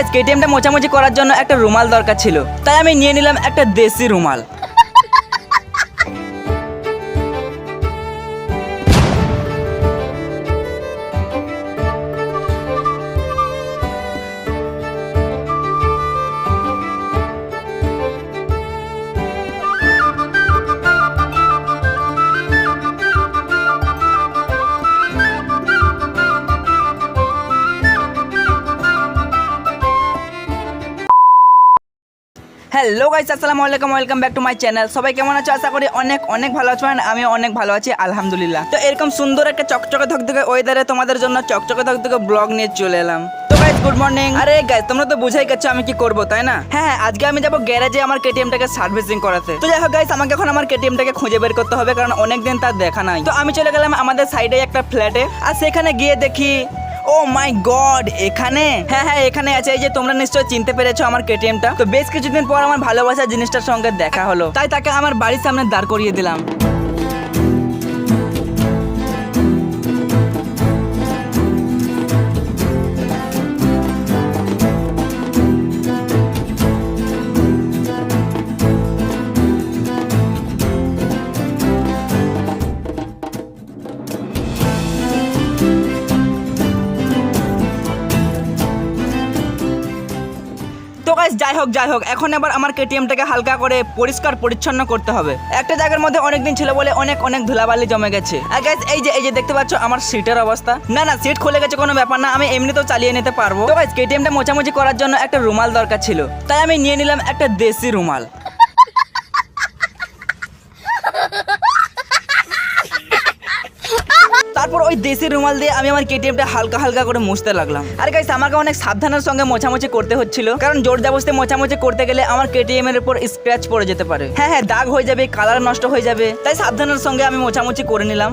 Guys কেটিএমটা মোছামুছি করার জন্য একটা রুমাল দরকার ছিল। তাই আমি নিয়ে নিলাম একটা দেশি রুমাল। হ্যালো গাইস আসসালামু আলাইকুম welcome back to my channel সবাই কেমন আছো? আশা করি অনেক অনেক ভালো আছো আমি অনেক ভালো আছি, আলহামদুলিল্লাহ। তো এরকম সুন্দর একটা চকচকে ধকধকে ওয়েদারে তোমাদের জন্য চকচকে ধকধকে ব্লগ নিয়ে চলে এলাম। তো গাইস গুড মর্নিং আরে গাইস তোমরা তো বুঝাই গেছো আমি কি করব, তাই না? হ্যাঁ হ্যাঁ আজকে আমি যাব গ্যারেজে আমার কেটিএমটাকে সার্ভিসিং করাতে। তো যাই হোক গাইস আমাকে এখন আমার কেটিএমটাকে খুঁজে বের করতে হবে কারণ অনেক দিন তার দেখা নাই। তো আমি চলে গেলাম আমাদের সাইডে একটা ফ্ল্যাটে আর সেখানে গিয়ে দেখি ও মাই গড, এখানে? হ্যাঁ হ্যাঁ এখানে আছে। এই যে তোমরা নিশ্চয়ই চিনতে পেরেছ আমার কেটিএমটা। তো বেশ কিছুদিন পর আমার ভালোবাসার জিনিসটার সঙ্গে দেখা হলো। তাই তাকে আমার বাড়ির সামনে দাঁড় করিয়ে দিলাম। তো গাইস যাই হোক যাই হোক, এখন এবার আমার কেটিএমটাকে হালকা করে পরিষ্কার, পরিচ্ছন্ন করতে হবে। একটা জায়গার মধ্যে অনেক দিন ছিল বলে অনেক অনেক ধুলাবালি জমে গেছে। আর গাইস এই যে এই যে দেখতে পাচ্ছ আমার সিটের অবস্থা। না না, সিট খুলে গেছে কোনো ব্যাপার না, আমি এমনিতেও চালিয়ে নিতে পারব। তো গাইস কেটিএমটা মোছামুছি করার জন্য একটা রুমাল দরকার ছিল। তাই আমি নিয়ে নিলাম একটা দেশি রুমাল। তারপর ওই দেশি রুমাল দিয়ে আমি আমার কেটিএমটা হালকা হালকা করে মুছতে লাগলাম। আর গাইস আমাকে অনেক সাবধানের সঙ্গে মোছামুছি করতে হচ্ছিল, কারণ জোর জাবস্তি মোছামুছি করতে গেলে আমার কেটিএম এর উপর স্ক্র্যাচ পড়ে যেতে পারে। হ্যাঁ হ্যাঁ দাগ হয়ে যাবে কালার নষ্ট হয়ে যাবে, তাই সাবধানের সঙ্গে আমি মোছামুছি করে নিলাম।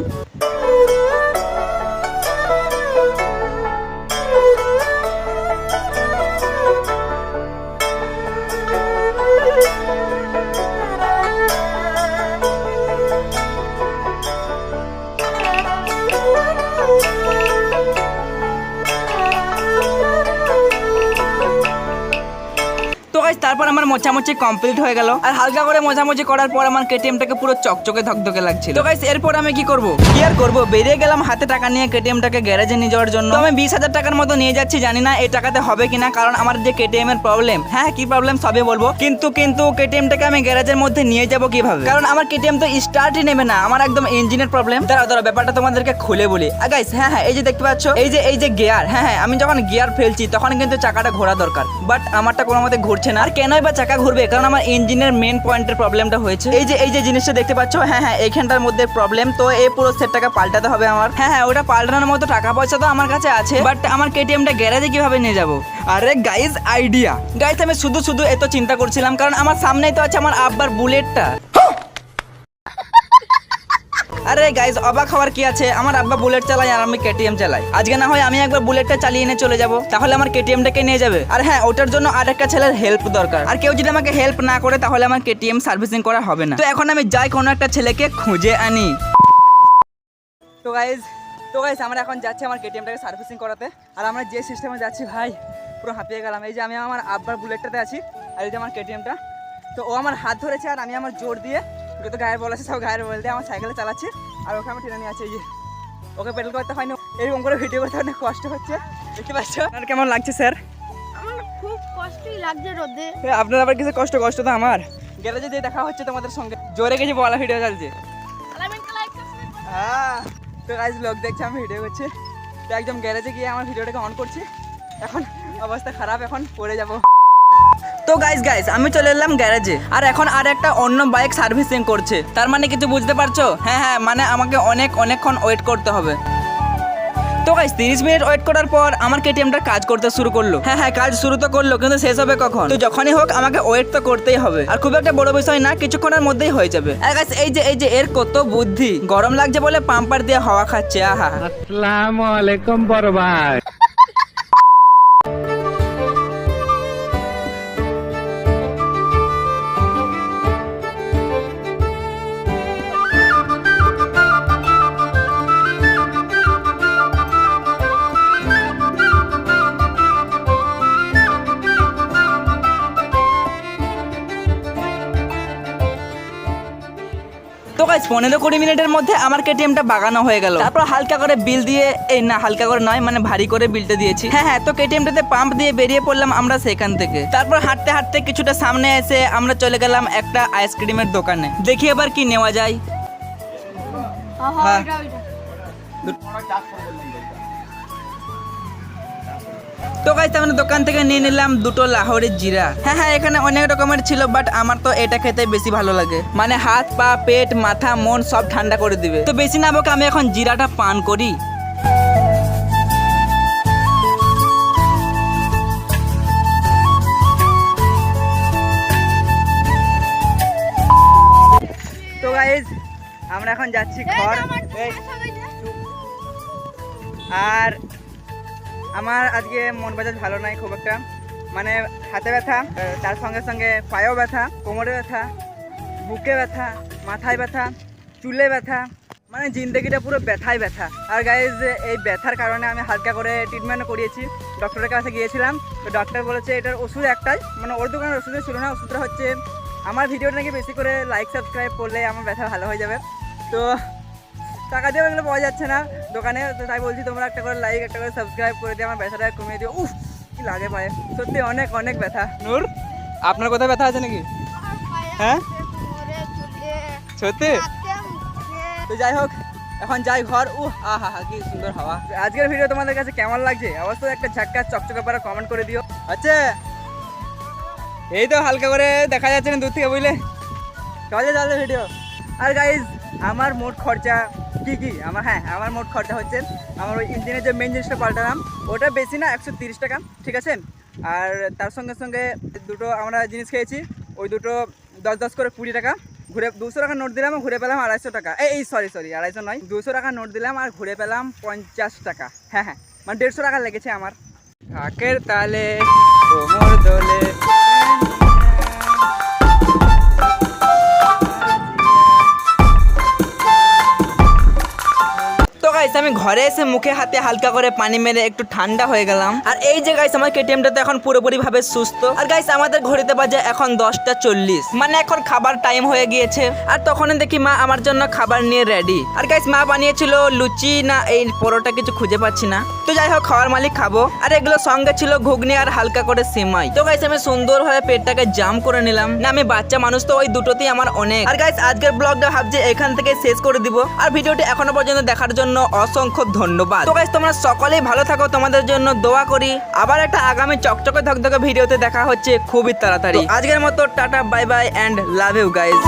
গাইস তারপর আমার মোছামুছি কমপ্লিট হয়ে গেল। আর হালকা করে মোছামুছি করার পর আমার কেটিএমটাকে পুরো চকচকে ধকধকে লাগছিল। তো গাইস এরপর আমি কি করব? কি আর করব? বেরিয়ে গেলাম হাতে টাকা নিয়ে কেটিএমটাকে গ্যারেজে নিয়ে যাওয়ার জন্য। আমি বিশ হাজার টাকার মতো নিয়ে যাচ্ছি, জানি না এই টাকাতে হবে কিনা, কারণ আমার যে কেটিএম এর প্রবলেম হ্যাঁ কি প্রবলেম সবই বলব। কিন্তু কিন্তু কেটিএমটাকে আমি গ্যারেজের মধ্যে নিয়ে যাব কীভাবে? কারণ আমার কেটিএম তো স্টার্টই নেবে না, আমার একদম ইঞ্জিনের প্রবলেম দাঁড়াও দাঁড়াও, ব্যাপারটা তোমাদেরকে খুলে বলি। গাইস হ্যাঁ হ্যাঁ এই যে দেখতে পাচ্ছ, এই যে এই যে গিয়ার হ্যাঁ হ্যাঁ আমি যখন গিয়ার ফেলছি, তখন কিন্তু চাকাটা ঘোরা দরকার। বাট আমারটা কোনো মতে ঘুরছে না। আর কেনই বা চাকা ঘুরবে? কারণ আমার ইঞ্জিনের মেন পয়েন্টের প্রবলেমটা হয়েছে। এই যে এই যে জিনিসটা দেখতে পাচ্ছ হ্যাঁ হ্যাঁ এইখানটার মধ্যে প্রবলেম তো এই পুরো সেটটাকে পাল্টাতে হবে আমার। হ্যাঁ হ্যাঁ ওটা পাল্টানোর মতো টাকা পয়সা তো আমার কাছে আছে বাট আমার কেটিএমটা গ্যারেজে কীভাবে নিয়ে যাব? আরে গাইজ আইডিয়া গাইজ আমি শুধু শুধু এত চিন্তা করছিলাম, কারণ আমার সামনেই তো আছে আমার আব্বার বুলেটটা আরে গাইজ অবাক হওয়ার কি আছে? আমার আব্বা বুলেট চালায় আর আমি কেটিএম চালাই। আজকে না হয় আমি একবার বুলেটটা চালিয়ে এনে চলে যাব, তাহলে আমার কেটিএমটাকে নিয়ে যাবে। আর হ্যাঁ ওটার জন্য আর একটা ছেলের হেল্প দরকার। আর কেউ যদি আমাকে হেল্প না করে, তাহলে আমার কেটিএম সার্ভিসিং করা হবে না। তো এখন আমি যাই কোনো একটা ছেলেকে খুঁজে আনি। তো গাইজ তো গাইজ আমরা এখন যাচ্ছি আমার কেটিএমটাকে সার্ভিসিং করাতে। আর আমরা যে সিস্টেমে যাচ্ছি, ভাই, পুরো হাঁপিয়ে গেলাম। এই যে আমি আমার আব্বার বুলেটটাতে আছি, আর এই যে আমার কেটিএমটা তো ও আমার হাত ধরেছে আর আমি আমার জোর দিয়ে যত গায়ের বল আছে সব গায়ের বল দিয়ে আমার সাইকেলে চালাচ্ছে আর ওকে আমি টেনে নিয়ে আছি যে। ওকে পেডেল করতে হয়নি এরকম করে ভিডিও করতে অনেক কষ্ট হচ্ছে দেখতে পাচ্ছ? আর কেমন লাগছে স্যার? আমার খুব কষ্টই লাগছে রোদে। আপনার আবার কিছু কষ্ট কষ্ট তো আমার? গ্যারেজে দিয়ে দেখা হচ্ছে তোমাদের সঙ্গে জোরে কিছু বলা ভিডিও চলছে হ্যাঁ তো গাইজ লোক দেখছে আমি ভিডিও করছি। তো একদম গ্যারেজে গিয়ে আমার ভিডিওটাকে অন করছি। এখন অবস্থা খারাপ এখন পড়ে যাব। তো গাইজ গাইজ আমি চলে এলাম গ্যারেজে আর এখন আর একটা অন্য বাইক সার্ভিসিং করছে। তার মানে কিছু বুঝতে পারছ? হ্যাঁ হ্যাঁ মানে আমাকে অনেক, অনেকক্ষণ ওয়েট করতে হবে। তো গাইস তিরিশ মিনিট ওয়েট করার পর আমার কেটিএমটা কাজ করতে শুরু করল। হ্যাঁ হ্যাঁ কাজ শুরু তো করল, কিন্তু শেষ হবে কখন? তো যখনই হোক, আমাকে ওয়েট তো করতেই হবে। আর খুব একটা বড় বিষয় না, কিছুক্ষণের মধ্যেই হয়ে যাবে। এই যে এই যে, এর কত বুদ্ধি। গরম লাগছে বলে পাম্পার দিয়ে হাওয়া খাচ্ছে, আহা। আসসালামু আলাইকুম বড় ভাই। গাইস পনেরো কুড়ি মিনিটের মধ্যে আমার কেটিএমটা বাগানো হয়ে গেল। তারপর হালকা করে বিল দিয়ে এই না হালকা করে নয় মানে ভারী করে বিলটা দিয়েছি। হ্যাঁ হ্যাঁ তো কেটিএমটাতে পাম্প দিয়ে বেরিয়ে পড়লাম আমরা সেখান থেকে। তারপর হাঁটতে হাঁটতে কিছুটা সামনে এসে আমরা চলে গেলাম একটা আইসক্রিমের দোকানে। দেখি এবার কি নেওয়া যায়। হ্যাঁ। তো গাইস আমরা দোকান থেকে নিয়ে নিলাম দুটো লাহোরের জিরা। হ্যাঁ হ্যাঁ এখানে অনেক রকমের ছিল বাট আমার তো এটা খেতে বেশি ভালো লাগে। মানে হাত পা পেট মাথা মন সব ঠান্ডা করে দিবে। তো বেশি না বকে আমি এখন জিরাটা পান করি। তো গাইস আমরা এখন যাচ্ছি ঘর। আর আমার আজকে মন মেজাজ ভালো নাই খুব একটা। মানে হাতে ব্যথা তার সঙ্গে সঙ্গে পায়েও ব্যথা, কোমরে ব্যথা, বুকে ব্যথা, মাথায় ব্যথা, চুলে ব্যথা মানে জিন্দগিটা পুরো ব্যথায় ব্যথা। আর গাইজ এই ব্যথার কারণে আমি হালকা করে ট্রিটমেন্ট করিয়েছি। ডক্টরের কাছে গিয়েছিলাম, তো ডক্টর বলেছে এটার ওষুধ একটাই মানে ওর দোকানের ওষুধে ছিল না, ওষুধটা হচ্ছে, আমার ভিডিওটা নাকি বেশি করে লাইক সাবস্ক্রাইব করলে আমার ব্যথা ভালো হয়ে যাবে। তো টাকা দিয়েও এগুলো পাওয়া যাচ্ছে না দোকানে তো তাই বলছি তোমরা একটা করে লাইক একটা করে সাবস্ক্রাইব করে দিয়ে আমার ব্যথাটা কমিয়ে দিও। উফ কি লাগে পায়ে। সত্যি অনেক অনেক ব্যথা। নূর আপনার কোথায় ব্যথা আছে নাকি? হ্যাঁ? সত্যি? তো যাই হোক এখন যাই ঘর। উ আহা হা কি সুন্দর হাওয়া। আজকের ভিডিও তোমাদের কাছে কেমন লাগছে? অবশ্যই একটা ঝাক্কা চকচকে পারা কমেন্ট করে দিও। আচ্ছা। এই তো হালকা করে দেখা যাচ্ছে না দূর থেকে বুঝলে? চলে চলে ভিডিও আর গাইজ আমার মোট খরচা কি কি? আমার হ্যাঁ আমার মোট খরচা হচ্ছে, আমার ওই ইঞ্জিনের যে মেন জিনিসটা পাল্টালাম, ওটা বেশি না, একশো তিরিশ টাকা, ঠিক আছে? আর তার সঙ্গে সঙ্গে দুটো আমরা জিনিস খেয়েছি, ওই দুটো দশ দশ করে কুড়ি টাকা, ঘুরে, দুশো টাকা নোট দিলাম, ঘুরে পেলাম আড়াইশো টাকা। এই সরি সরি আড়াইশো নয়, দুশো টাকা নোট দিলাম আর ঘুরে পেলাম পঞ্চাশ টাকা। হ্যাঁ হ্যাঁ মানে দেড়শো টাকা লেগেছে আমার। ঢাকের তালে, কোমর দোলে গাইস আমি ঘরে এসে মুখে হাতে হালকা করে পানি মেরে একটু ঠান্ডা হয়ে গেলাম। আর এই যে গাইস আমার কেটিএমটা তো এখন পুরোপুরি ভাবে সুস্থ। আর গাইস আমাদের ঘড়িতে বাজে এখন দশটা চল্লিশ। মানে এখন খাবার টাইম হয়ে গিয়েছে। আর তখন দেখি মা আমার জন্য খাবার নিয়ে রেডি আর গাইস মা বানিয়েছিল লুচি না এই পরোটা কিছু খুঁজে পাচ্ছি না। তো যাই হোক, খাওয়ার মালিক খাব। আর এগুলো সঙ্গে ছিল ঘুগনি আর হালকা করে সিমাই। তো গাইস আমি সুন্দরভাবে পেটটাকে জাম করে নিলাম। না, আমি বাচ্চা মানুষ, তো ওই দুটোতেই আমার অনেক। আর গাইস আজকের ব্লগটা ভাবছি এখান থেকে শেষ করে দিব। আর ভিডিওটি এখনও পর্যন্ত দেখার জন্য অসংখ্য ধন্যবাদ। তো গাইস তোমরা সকলেই ভালো থাকো, তোমাদের জন্য দোয়া করি। আবার একটা আগামী চকচকে ধকধকে ভিডিওতে দেখা হচ্ছে খুবই তাড়াতাড়ি। আজকের মতো tata bye bye and love you guys